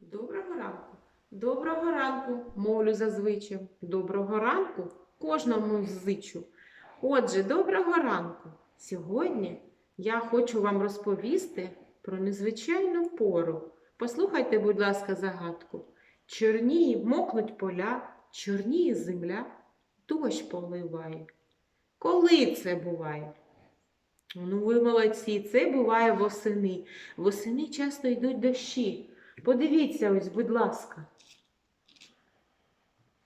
Доброго ранку. Доброго ранку, мовлю зазвичай. Доброго ранку кожному зичу. Отже, доброго ранку. Сьогодні я хочу вам розповісти про незвичайну пору. Послухайте, будь ласка, загадку. Чорніє мокнуть поля, чорніє земля, дощ поливає. Коли це буває? Ну, ви молодці, це буває восени. Восени часто йдуть дощі. Подивіться ось, будь ласка.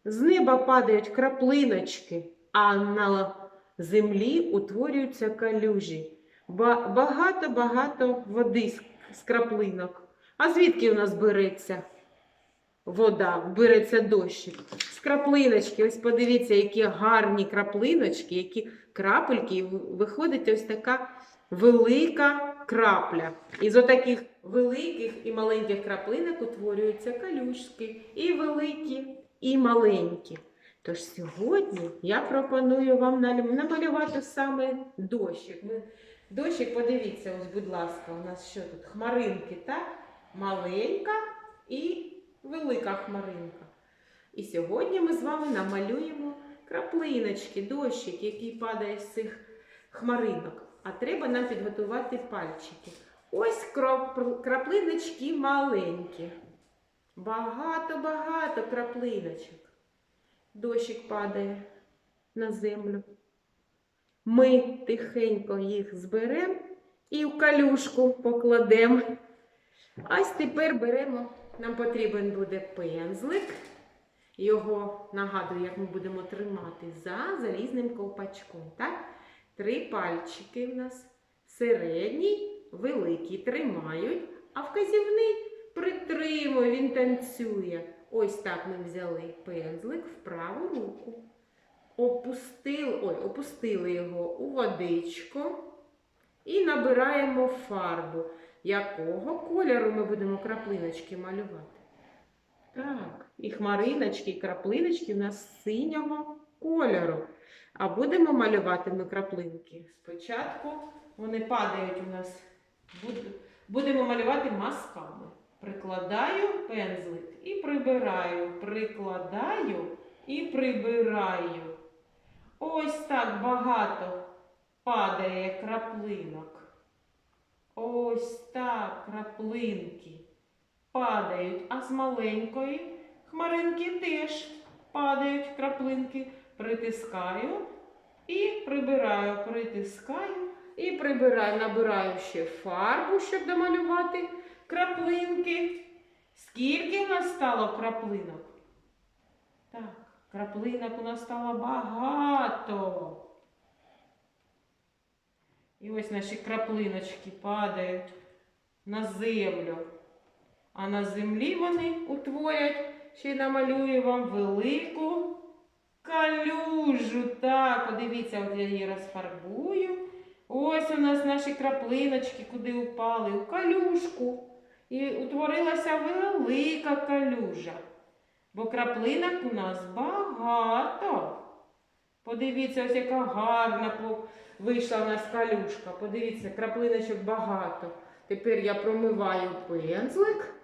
З неба падають краплиночки, а на землі утворюються калюжі. Багато-багато води з- з краплинок. А звідки у нас береться вода, береться дощик? З краплиночки. Ось подивіться, які гарні краплиночки, які крапельки. І виходить ось така велика крапля. Із отаких великих і маленьких краплинок утворюються калюшки, і великі, і маленькі. Тож сьогодні я пропоную вам намалювати саме дощик. Дощик, подивіться, ось, будь ласка, у нас що тут? Хмаринки, так? Маленька і велика хмаринка. І сьогодні ми з вами намалюємо краплиночки, дощик, який падає з цих хмаринок. А треба нам підготувати пальчики. Ось краплиночки маленькі. Багато-багато краплиночок. Дощик падає на землю. Ми тихенько їх зберемо і в калюшку покладемо. Ось тепер беремо, нам потрібен буде пензлик. Його нагадую, як ми будемо тримати за залізним ковпачком. Три пальчики в нас. Середній, великий тримають, а вказівний притримує, він танцює. Ось так ми взяли пензлик в праву руку. Опустили, ой, опустили його у водичку і набираємо фарбу. Якого кольору ми будемо краплиночки малювати? Так, і хмариночки, і краплиночки у нас синього кольору. А будемо малювати ми краплинки. Спочатку вони падають у нас. Буд- Будемо малювати мазками. Прикладаю пензлик і прибираю. Прикладаю і прибираю. Ось так багато падає краплинок. Ось так краплинки падають, а з маленької хмаринки теж падають краплинки. Притискаю і прибираю, притискаю і прибираю. Набираю ще фарбу, щоб домалювати краплинки. Скільки в нас стало краплинок? Так, краплинок у нас стало багато. І ось наші краплиночки падають на землю. А на землі вони утворять, ще й намалюю вам велику калюжу. Так, подивіться, от я її розфарбую. Ось у нас наші краплиночки, куди упали, у калюшку. І утворилася велика калюжа. Бо краплинок у нас багато. Подивіться, ось яка гарна вийшла у нас калюшка. Подивіться, краплиночок багато. Тепер я промиваю пензлик.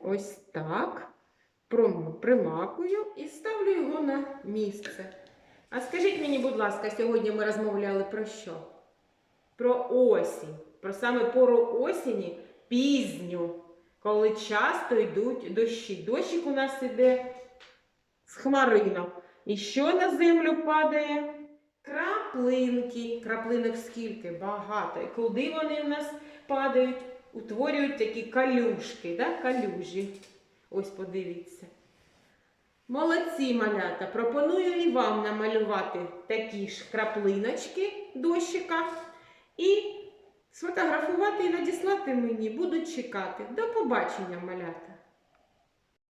Ось так. Примакую і ставлю його на місце. А скажіть мені, будь ласка, сьогодні ми розмовляли про що? Про осінь. Про саме пору осені пізню, коли часто йдуть дощі. Дощик у нас іде з хмаринок. І що на землю падає? Краплинки. Краплинок скільки? Багато. І куди вони в нас падають? Утворюють такі калюшки, да? калюжі. Ось подивіться. Молодці малята. Пропоную і вам намалювати такі ж краплиночки дощика і сфотографувати і надіслати мені. Буду чекати. До побачення, малята.